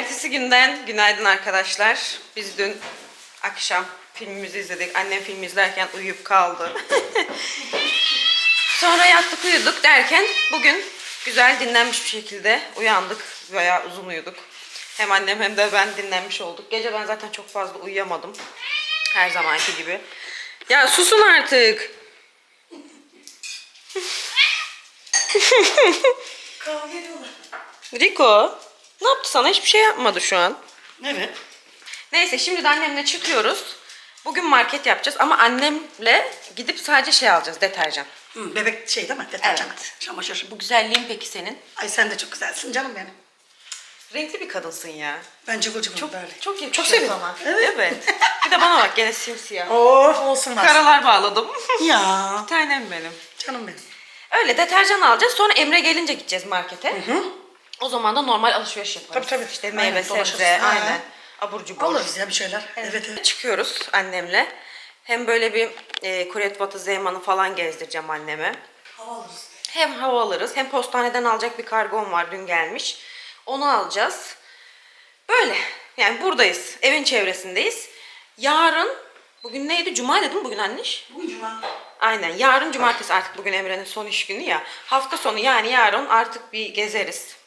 Ertesi günden günaydın arkadaşlar. Biz dün akşam filmimizi izledik. Annem film izlerken uyuyup kaldı. Sonra yattık uyuduk derken bugün güzel dinlenmiş bir şekilde uyandık. Bayağı uzun uyuduk. Hem annem hem de ben dinlenmiş olduk. Gece ben zaten çok fazla uyuyamadım. Her zamanki gibi. Ya susun artık. Kavga ediyorlar. Rico ne yaptı sana? Hiçbir şey yapmadı şu an. Evet. Neyse şimdi de annemle çıkıyoruz. Bugün market yapacağız ama annemle gidip sadece şey alacağız deterjan. Hı, bebek şey değil mi? Deterjan. Evet. Çamaşır. Bu güzelliğin peki senin? Ay sen de çok güzelsin canım benim. Renkli bir kadınsın ya. Ben cıvıl cıvıl Çok böyle. çok iyi. Çok şey seviyorum. ama. Evet. Evet. bir de bana bak gene simsiyah. Of olsun. Karalar bağladım. Ya. bir tanem benim. Canım benim. Öyle deterjan alacağız. Sonra Emre gelince gideceğiz markete. O zaman da normal alışveriş yaparız. Tabii, tabii. İşte Aynen, meyve, dolaşırız. sebze, aynen. Abur cubur. Alırız ya bir şeyler. Evet evet. Çıkıyoruz annemle. Hem böyle bir e, Kuret Batı Zeyman'ı falan gezdireceğim anneme. Hava alırız. Hem hava alırız hem postaneden alacak bir kargom var dün gelmiş. Onu alacağız. Böyle yani buradayız. Evin çevresindeyiz. Yarın bugün neydi? Cuma dedim bugün anneş. Bugün cuma. Aynen. Yarın cumartesi artık bugün Emre'nin son iş günü ya. Hafta sonu yani yarın artık bir gezeriz.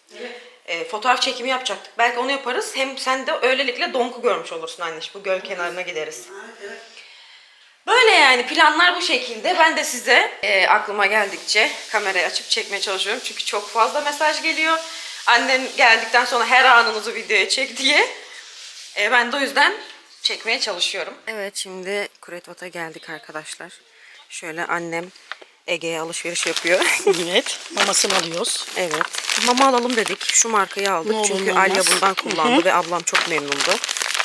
E, fotoğraf çekimi yapacaktık. Belki onu yaparız. Hem sen de öylelikle donku görmüş olursun anneş. Bu göl kenarına gideriz. Böyle yani planlar bu şekilde. Ben de size e, aklıma geldikçe kamerayı açıp çekmeye çalışıyorum. Çünkü çok fazla mesaj geliyor. Annen geldikten sonra her anınızı videoya çek diye. E, ben de o yüzden çekmeye çalışıyorum. Evet şimdi Kuretvat'a geldik arkadaşlar. Şöyle annem Ege'ye alışveriş yapıyor. Evet. Mamasını alıyoruz. evet. Mama alalım dedik. Şu markayı aldık. Ne olur Çünkü ne olmaz. Alya bundan kullandı ve ablam çok memnundu.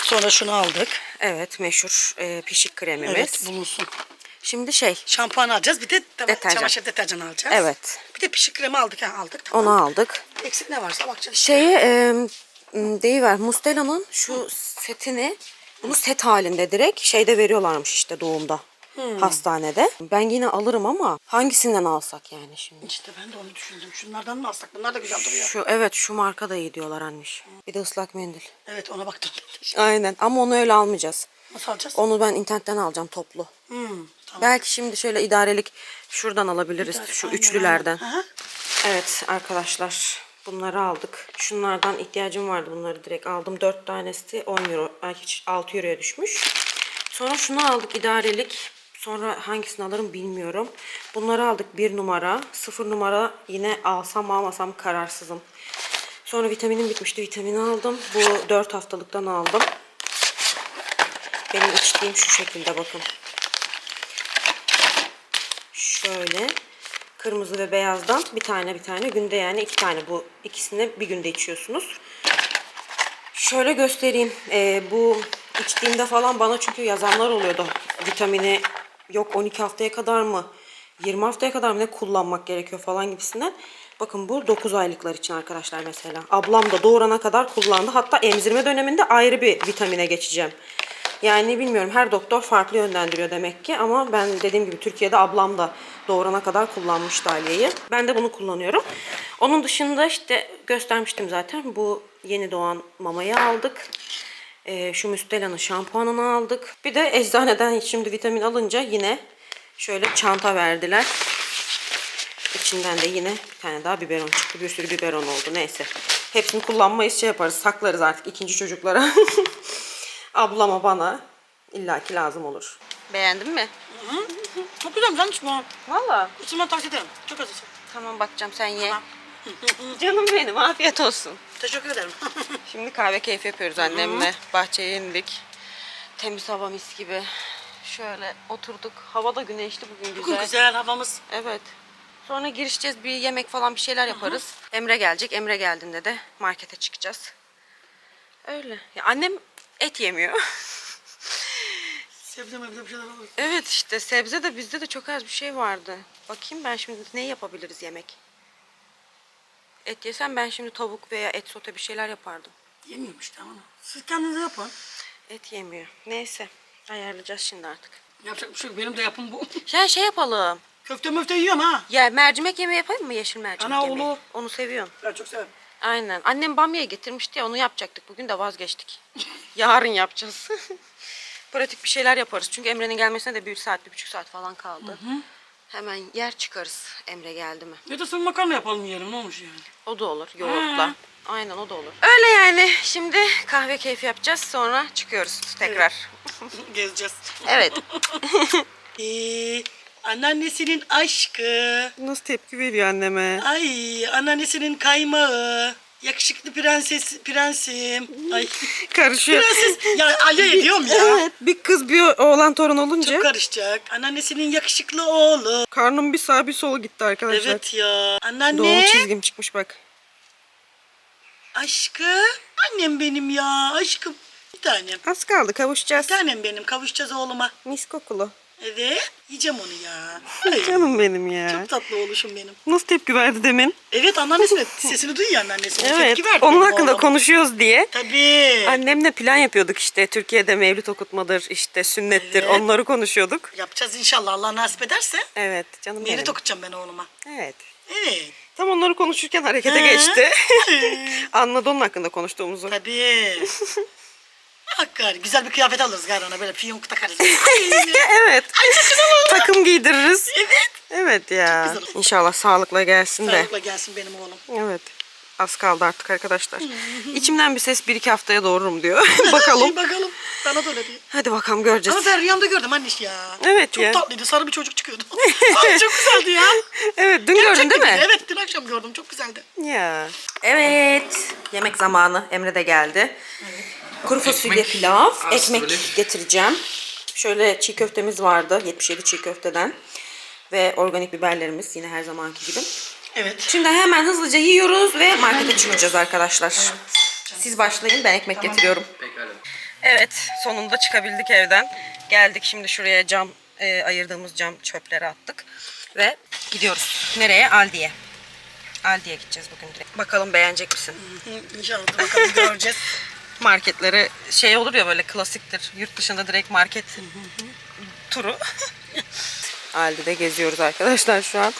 Sonra şunu aldık. Evet meşhur e, pişik kremimiz. Evet bulunsun. Şimdi şey Şampuan alacağız. Bir de de- Deterjan. çamaşır deterjanı alacağız. Evet. Bir de pişik kremi aldık. Ha, aldık. Tamam. onu aldık. Eksik ne varsa bakacağız. Şeye e, deyiver Mustela'nın şu setini bunu set halinde direkt şeyde veriyorlarmış işte doğumda. Hastanede. Ben yine alırım ama hangisinden alsak yani şimdi? İşte ben de onu düşündüm. Şunlardan mı alsak? Bunlar da güzel duruyor. Şu evet şu marka da iyi diyorlar anneş. Bir de ıslak mendil. Evet ona baktım. Aynen ama onu öyle almayacağız. Nasıl alacağız? Onu ben internetten alacağım toplu. Hmm, tamam. Belki şimdi şöyle idarelik şuradan alabiliriz. Şu Aynen, üçlülerden. aynen. Aha. Evet arkadaşlar bunları aldık. Şunlardan ihtiyacım vardı bunları direkt aldım. 4 tanesi 10 euro, hiç 6 euroya düşmüş. Sonra şunu aldık idarelik. Sonra hangisini alırım bilmiyorum. Bunları aldık 1 numara. 0 numara yine alsam almasam kararsızım. Sonra vitaminim bitmişti. Vitamini aldım. Bu 4 haftalıktan aldım. Benim içtiğim şu şekilde bakın. Şöyle kırmızı ve beyazdan bir tane bir tane günde yani iki tane bu ikisini bir günde içiyorsunuz. Şöyle göstereyim. Ee, bu içtiğimde falan bana çünkü yazanlar oluyordu. Vitamini yok 12 haftaya kadar mı 20 haftaya kadar mı ne kullanmak gerekiyor falan gibisinden. Bakın bu 9 aylıklar için arkadaşlar mesela. Ablam da doğurana kadar kullandı. Hatta emzirme döneminde ayrı bir vitamine geçeceğim. Yani bilmiyorum her doktor farklı yönlendiriyor demek ki ama ben dediğim gibi Türkiye'de ablam da doğurana kadar kullanmıştı Aliye'yi. Ben de bunu kullanıyorum. Onun dışında işte göstermiştim zaten bu yeni doğan mamayı aldık. Ee, şu Müstela'nın şampuanını aldık. Bir de eczaneden şimdi vitamin alınca yine şöyle çanta verdiler. İçinden de yine bir tane daha biberon çıktı. Bir sürü biberon oldu. Neyse. Hepsini kullanmayız şey yaparız. Saklarız artık ikinci çocuklara. Ablama bana illaki lazım olur. Beğendin mi? Çok güzel güzelmiş bu. Valla. İçime tavsiye ederim. Çok için. Tamam bakacağım sen ye. Tamam. Canım benim afiyet olsun. Teşekkür ederim. Şimdi kahve keyfi yapıyoruz annemle. Bahçeye indik. Temiz hava mis gibi. Şöyle oturduk. Hava da güneşli bugün güzel. Bugün güzel havamız. Evet. Sonra girişeceğiz bir yemek falan bir şeyler yaparız. Emre gelecek. Emre geldiğinde de markete çıkacağız. Öyle. Ya annem et yemiyor. Sebze mebze bir şeyler alırız. evet işte sebze de bizde de çok az bir şey vardı. Bakayım ben şimdi ne yapabiliriz yemek? Et yesem ben şimdi tavuk veya et sote bir şeyler yapardım. Yemiyorum işte ama. Siz kendinize yapın. Et yemiyor. Neyse. Ayarlayacağız şimdi artık. Yapacak bir şey yok. Benim de yapım bu. Ya şey yapalım. Köfte möfte yiyorum ha. Ya mercimek yemeği yapayım mı yeşil mercimek Ana, yemeği? olur. Onu seviyorsun. Ben çok severim. Aynen. Annem bamya getirmişti ya onu yapacaktık. Bugün de vazgeçtik. Yarın yapacağız. Pratik bir şeyler yaparız. Çünkü Emre'nin gelmesine de bir saat, bir buçuk saat falan kaldı. Hemen yer çıkarız Emre geldi mi. Ya da sen makarna yapalım yiyelim ne olmuş yani. O da olur yoğurtla. Aynen o da olur. Öyle yani. Şimdi kahve keyfi yapacağız. Sonra çıkıyoruz tekrar. Gezeceğiz. Evet. Ee, anneannesinin aşkı. Nasıl tepki veriyor anneme? Ay anneannesinin kaymağı. Yakışıklı prenses, prensim. Ay Karışıyor. prenses. Ya Ali ediyorum ya. Evet. Bir kız bir oğlan torun olunca Çok karışacak. Anneannesinin yakışıklı oğlu. karnım bir sağ bir sola gitti arkadaşlar. Evet ya. Anneanne. Doğum çizgim çıkmış bak. Aşkım. Annem benim ya. Aşkım. Bir tanem. Az kaldı kavuşacağız. Bir tanem benim. Kavuşacağız oğluma. Mis kokulu. Evet. Yiyeceğim onu ya. Ay, Canım benim ya. Çok tatlı oluşum benim. Nasıl tepki verdi demin? Evet anneannesine sesini duyuyor anneannesine. Evet. Tepki verdi Onun hakkında oğlum. konuşuyoruz diye. Tabii. Annemle plan yapıyorduk işte. Türkiye'de mevlüt okutmadır, işte sünnettir. Evet. Onları konuşuyorduk. Yapacağız inşallah Allah nasip ederse. Evet canım benim. Mevlüt okutacağım ben oğluma. Evet. Evet. Tam onları konuşurken harekete Hı. geçti. Anladı onun hakkında konuştuğumuzu. Tabii. Bak gari güzel bir kıyafet alırız gari ona böyle fiyonk takarız. evet. Ay. Takım giydiririz. Evet. Evet ya. Çok güzel. İnşallah sağlıkla gelsin de. Sağlıkla gelsin benim oğlum. Evet. Az kaldı artık arkadaşlar. İçimden bir ses bir iki haftaya doğururum diyor. bakalım. İyi bakalım. Bana da öyle diyor. Hadi bakalım göreceğiz. Ama ben rüyamda gördüm anneş ya. Evet çok ya. tatlıydı. Sarı bir çocuk çıkıyordu. Ay çok güzeldi ya. Evet dün gördün Gerçekten değil mi? güzel. Evet dün akşam gördüm. Çok güzeldi. Ya. Evet. Yemek zamanı. Emre de geldi. Kuru fasulye pilav. Ekmek böyle. getireceğim. Şöyle çiğ köftemiz vardı. 77 çiğ köfteden. Ve organik biberlerimiz yine her zamanki gibi. Evet. Şimdi hemen hızlıca yiyoruz ve markete çıkacağız arkadaşlar. Siz başlayın ben ekmek getiriyorum. Pekala. Evet sonunda çıkabildik evden. Geldik şimdi şuraya cam e, ayırdığımız cam çöpleri attık. Ve gidiyoruz. Nereye? Aldi'ye. Aldi'ye gideceğiz bugün direkt. Bakalım beğenecek misin? İnşallah bakalım göreceğiz. Marketleri şey olur ya böyle klasiktir. Yurt dışında direkt market turu. Aldi'de geziyoruz arkadaşlar şu an.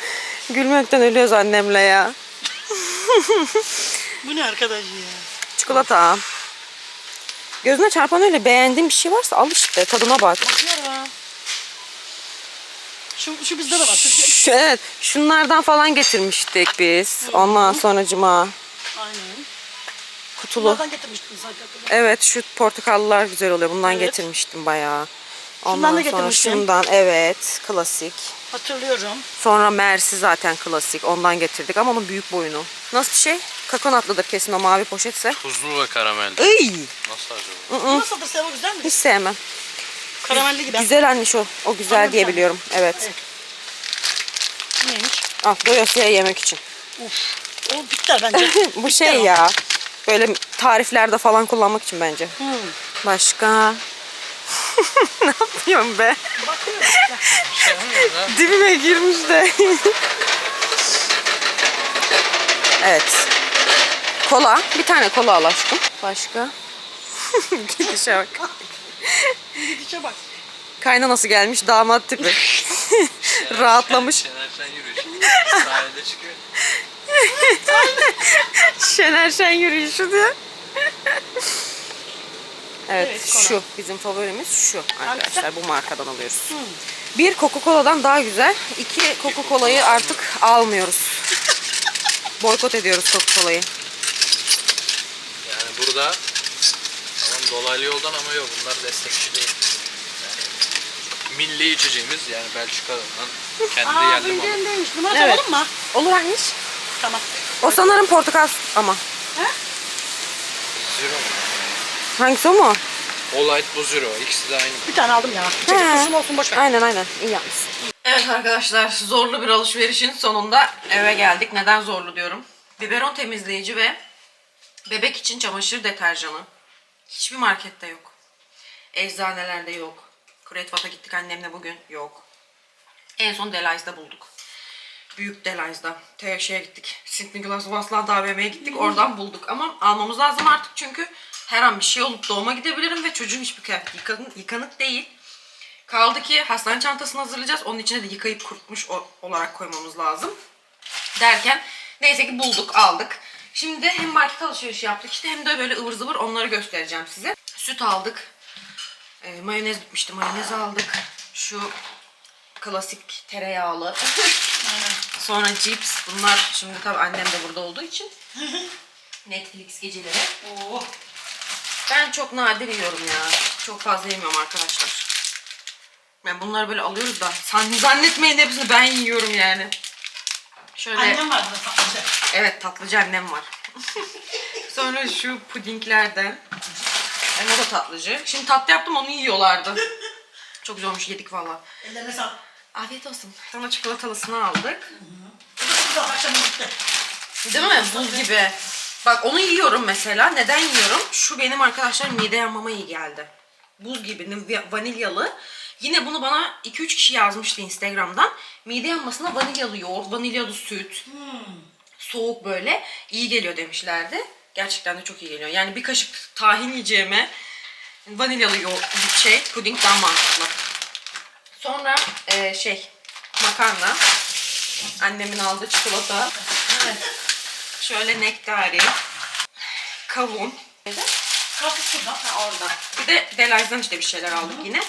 Gülmekten ölüyoruz annemle ya. Bu ne arkadaş ya? Çikolata. Gözüne çarpan öyle beğendiğin bir şey varsa al işte tadına bak. Bakıyorum. Şu, şu bizde de var. Şu- Şu, evet, şunlardan falan getirmiştik biz. Ondan sonra cuma Aynen. Kutulu. Bunlardan getirmiştim zaten. Evet şu portakallılar güzel oluyor. Bundan Evet. getirmiştim bayağı. Şundan Ondan da sonra getirmiştin. şundan evet klasik. Hatırlıyorum. Sonra Mersi zaten klasik. Ondan getirdik ama onun büyük boyunu. Nasıl bir şey? Kakonatlıdır kesin o mavi poşetse. Tuzlu ve karamelli. Iy, Nasıl acaba? Nasıldır Seva güzel mi? hiç sevmem. Karamelli gibi. Güzel anne şu. O güzel Anladım diye sen. biliyorum. Evet. Evet. Neymiş? Al doyasıya yemek için. Uf. O bitter bence. Bu şey ya. Böyle tariflerde falan kullanmak için bence. Hmm. Başka? ne yapıyorsun be? Dibime girmiş de. evet. Kola. Bir tane kola al aşkım. Başka? Gidişe bak. Gidişe bak. Kaynanası gelmiş damat tipi. Rahatlamış. Şener Şen yürüyüş. Sahilde çıkıyor. Şen yürüyüşü diye. Evet, Evet, şu bizim favorimiz şu arkadaşlar bu markadan alıyoruz. Bir Coca-Cola'dan daha güzel. İki Coca-Cola'yı artık almıyoruz. Boykot ediyoruz Coca-Cola'yı. Yani burada tamam dolaylı yoldan ama yok bunlar destekçi değil. Yani milli içeceğimiz yani Belçika'dan kendi Aa yerli malı. Numara Evet. alalım mı? Olur anneş. Tamam. O sanırım portakal ama. Zero. Hangisi o mu? O light bu zero. İkisi de aynı. Bir tane aldım ya. He. Çekil kurşun olsun boş ver. Aynen aynen. İyi yapmışsın. Evet arkadaşlar zorlu bir alışverişin sonunda eve geldik. Neden zorlu diyorum. Biberon temizleyici ve bebek için çamaşır deterjanı. Hiçbir markette yok. Eczanelerde yok. Kretvat'a gittik annemle bugün. Yok. En son Delays'da bulduk. Büyük Delays'da. TŞ'ye gittik. St. Nicholas Vaslat AVM'ye gittik. Oradan bulduk. Ama almamız lazım artık çünkü her an bir şey olup doğuma gidebilirim ve çocuğun hiçbir kıyafeti yıkanık, yıkanık değil. Kaldı ki hastane çantasını hazırlayacağız. Onun içine de yıkayıp kurutmuş olarak koymamız lazım. Derken neyse ki bulduk, aldık. Şimdi hem market alışverişi yaptık işte hem de böyle ıvır zıvır onları göstereceğim size. Süt aldık. E, mayonez bitmişti. Mayonez aldık. Şu klasik tereyağlı. Sonra cips. Bunlar şimdi tabii annem de burada olduğu için. Netflix geceleri. Oo. Ben çok nadir yiyorum ya. Çok fazla yemiyorum arkadaşlar. Ben bunları böyle alıyoruz da san- zannetmeyin hepsini ben yiyorum yani. Şöyle Annem vardı da tatlıcı. evet tatlıcı annem var. Sonra şu pudinglerden. Hem o da tatlıcı. Şimdi tatlı yaptım onu yiyorlardı. Çok güzel olmuş yedik valla. Ellerine sağlık. Afiyet olsun. Sonra çikolatalısını aldık. Bu da akşam gitti. Değil mi? Buz gibi. Bak onu yiyorum mesela. Neden yiyorum? Şu benim arkadaşlar mide yanmama iyi geldi. Buz gibi ne- vanilyalı. Yine bunu bana 2-3 kişi yazmıştı Instagram'dan. Mide yanmasına vanilyalı yoğurt, vanilyalı süt, soğuk böyle iyi geliyor demişlerdi. Gerçekten de çok iyi geliyor. Yani bir kaşık tahin yiyeceğime vanilyalı yoğurt, şey, puding daha mantıklı. Sonra eee, şey, makarna. Annemin aldığı çikolata. Şöyle nektari. Kavun. Şuradan. Ha, orada. Bir de Delaz'dan işte bir şeyler aldık yine.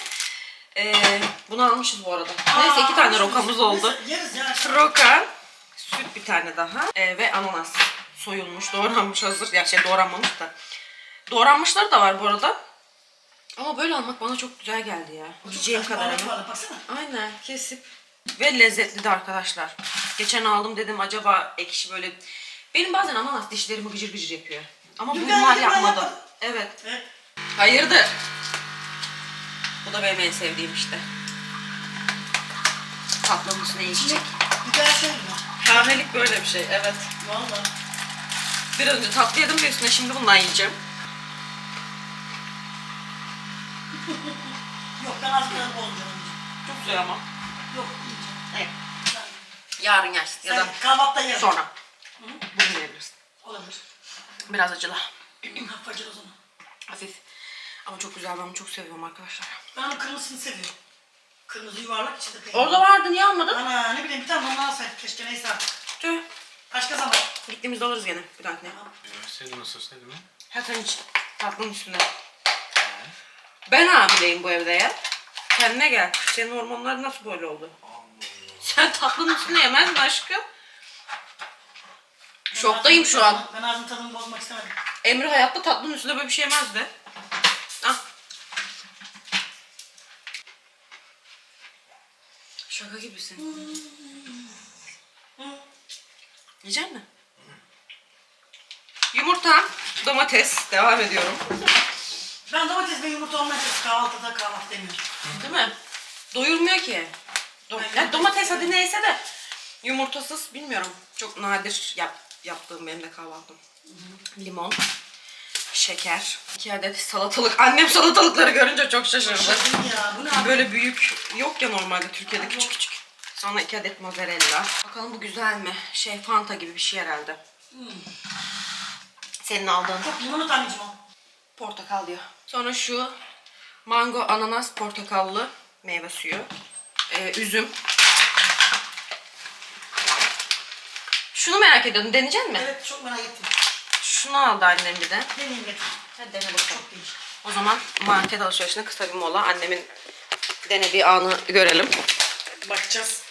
Ee, bunu almışız bu arada. Neyse iki tane rokamız oldu. Roka, süt bir tane daha ee, ve ananas. Soyulmuş, doğranmış hazır. Ya şey doğranmamış da. Doğranmışları da var bu arada. Ama böyle almak bana çok güzel geldi ya. Yiyeceğim kadarını. Baharat var, Baksana. Aynen kesip ve lezzetli de arkadaşlar. Geçen aldım dedim acaba ekşi böyle. Benim bazen ananas dişlerimi gıcır gıcır yapıyor. Ama Dün bunlar yapmadı. yapmadım. Evet. Evet. Hayırdır? Bu da benim en sevdiğim işte. Tatlının üstüne yiyecek. Güzel şey mi? Kahvelik böyle bir şey evet. Valla. Bir önce tatlı yedim de üstüne şimdi bundan yiyeceğim. Yok ben az kadar olacağım. Çok güzel ama. Yok yiyeceğim. Evet. Yarın yersin ya Sen da kahvaltıda yerim. sonra. Bugün yiyebilirsin. Olabilir. Biraz acılı. Facır o zaman. Hafif. Ama çok güzel ben bunu çok seviyorum arkadaşlar. Ben onun kırmızısını seviyorum. Kırmızı yuvarlak içinde peynir. Orada vardı niye almadın? Ana ne bileyim bir tane ondan alsaydık keşke neyse artık. Tüh. Başka zaman. Gittiğimizde alırız gene bir dahakine. Senin sos neydi mi? Ha sen hiç tatlının üstüne. Ben hamileyim bu evde ya. Kendine gel. Senin hormonlar nasıl böyle oldu? Sen tatlının üstüne yemez mi aşkım? Şoktayım şu an. Ben ağzımın tadını bozmak istemedim. Emre hayatta tatlının üstüne böyle bir şey yemezdi. Ah. Şaka gibisin. Yiyecek misin? Yumurta, domates. Devam ediyorum. Ben domates ve yumurta olmazsa kahvaltıda kahvaltı demiyorum. Değil mi? Doyurmuyor ki. Do- ya domates hadi neyse de yumurtasız bilmiyorum. Çok nadir yap yaptığım benim de kahvaltım. Limon, şeker, iki adet salatalık. Annem salatalıkları görünce çok şaşırdı. Şaşırdım ya bu ne abi? Böyle büyük yok ya normalde Türkiye'de küçük küçük. Sonra iki adet mozzarella. Bakalım bu güzel mi? Şey Fanta gibi bir şey herhalde. Senin aldığın Çok limonata anneciğim o. portakal diyor. Sonra şu mango, ananas, portakallı meyve suyu. Ee, üzüm. Şunu merak ediyordum. Deneyecek misin? Evet çok merak ettim. Şunu aldı annem bir de. Deneyim getir. Hadi dene bakalım. Çok değişik. O zaman market alışverişine kısa bir mola. Annemin denediği anı görelim. Bakacağız.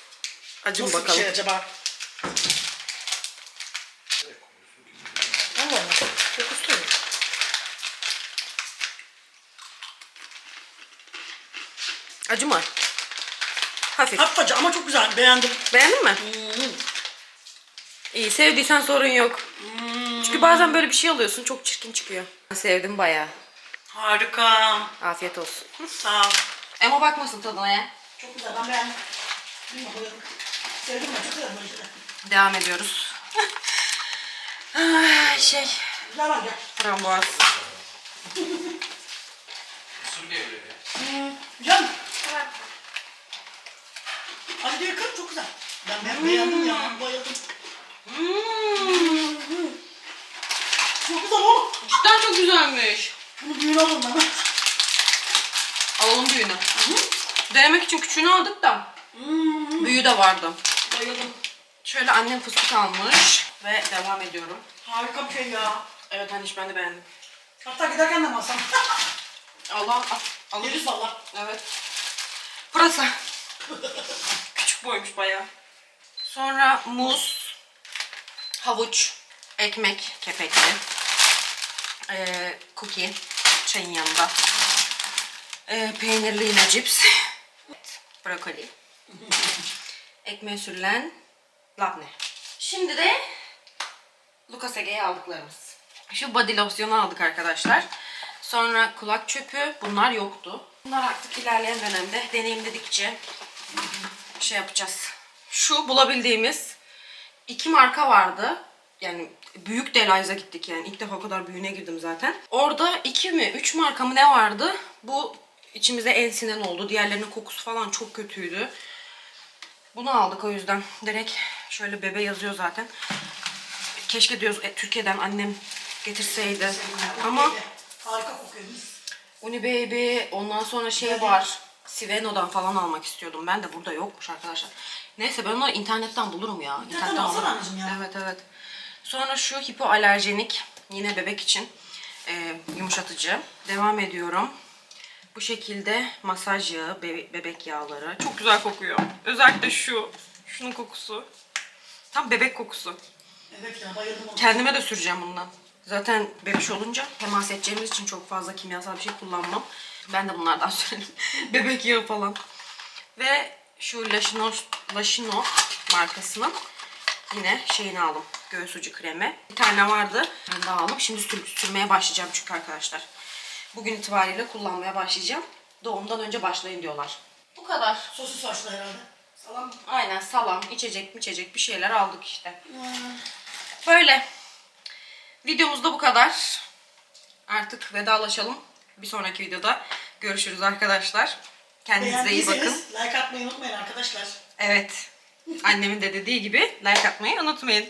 Acım Nasıl bakalım. bir şey acaba? Allah Allah. Çok ustayım. Acı mı? Hafif. Hafif acı ama çok güzel. Beğendim. Beğendin mi? İyi sevdiysen sorun yok. Çünkü bazen böyle bir şey alıyorsun çok çirkin çıkıyor. Sevdim bayağı. Harika. Afiyet olsun. Sağ ol. Ama bakmasın tadına ya. Çok güzel. Ben beğendim. Bilmiyorum, bayıldım. Sevdim ben. Çok güzel böyle şeyler. Devam ediyoruz. Ay, şey. Güzel var gel. Frambuaz. Niye böyle? Hmm, güzel Hadi diyor kır çok güzel. Ben, ben beğendim ya. Bayıldım. Hmm, Çok güzel oğlum. cidden çok güzelmiş. Bunu büyüğünü alın bana. Alalım büyüğünü. Denemek için küçüğünü aldık da. Büyüğü de vardı. Bayıldım. Şöyle annem fıstık almış ve devam ediyorum. Harika bir şey ya. Evet anne ben de beğendim. Hatta giderken de masam. Allah al. al. Yeriz valla. Evet. Pırasa. Küçük boymuş bayağı. Sonra muz, havuç, ekmek, kepekli, ee, cookie, çayın yanında, ee, peynirli yine cips, brokoli, ekmeğe sürülen labne. Şimdi de Lucas Ege'ye aldıklarımız. Şu body losyonu aldık arkadaşlar. Sonra kulak çöpü. Bunlar yoktu. Bunlar artık ilerleyen dönemde deneyimledikçe şey yapacağız. Şu bulabildiğimiz iki marka vardı. Yani büyük Deliz'a gittik yani. ilk defa o kadar büyüğüne girdim zaten. Orada iki mi, üç marka mı ne vardı? Bu içimize en sinen oldu. Diğerlerinin kokusu falan çok kötüydü. Bunu aldık o yüzden. Direkt şöyle bebe yazıyor zaten. Keşke diyoruz e, Türkiye'den annem getirseydi. Ama Harika kokuyor. Uni Baby ondan sonra şey var. Siveno'dan falan almak istiyordum. Ben de burada yokmuş arkadaşlar. Neyse ben onları internetten bulurum ya. İnternetten alsana bulurum. anneciğim ya. Evet evet. Sonra şu hipoalerjenik yine bebek için e, yumuşatıcı. Devam ediyorum. Bu şekilde masaj yağı, bebe- bebek yağları. Çok güzel kokuyor. Özellikle şu. Şunun kokusu. Tam bebek kokusu. Evet ya bayıldım ona. Kendime de süreceğim bundan. Zaten bebiş olunca temas edeceğimiz için çok fazla kimyasal bir şey kullanmam. Ben de bunlardan sürerim. Bebek yağı falan. Ve şu Lashino, Lashino markasının yine şeyini aldım. Göğüs ucu kremi. Bir tane vardı. Ben daha aldım. Şimdi sür- sürmeye başlayacağım çünkü arkadaşlar. Bugün itibariyle kullanmaya başlayacağım. Doğumdan önce başlayın diyorlar. Bu kadar. Sosu saçlı herhalde. Salam? Aynen salam, içecek mi içecek bir şeyler aldık işte. Böyle. Videomuz da bu kadar. Artık vedalaşalım. Bir sonraki videoda görüşürüz arkadaşlar. Kendinize iyi bakın. Like atmayı unutmayın arkadaşlar. Evet. Annemin de dediği gibi like atmayı unutmayın.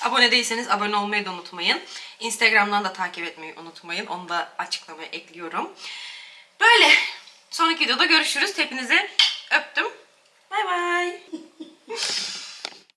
Abone değilseniz abone olmayı da unutmayın. Instagram'dan da takip etmeyi unutmayın. Onu da açıklamaya ekliyorum. Böyle. Sonraki videoda görüşürüz. Hepinizi öptüm. Bay bay.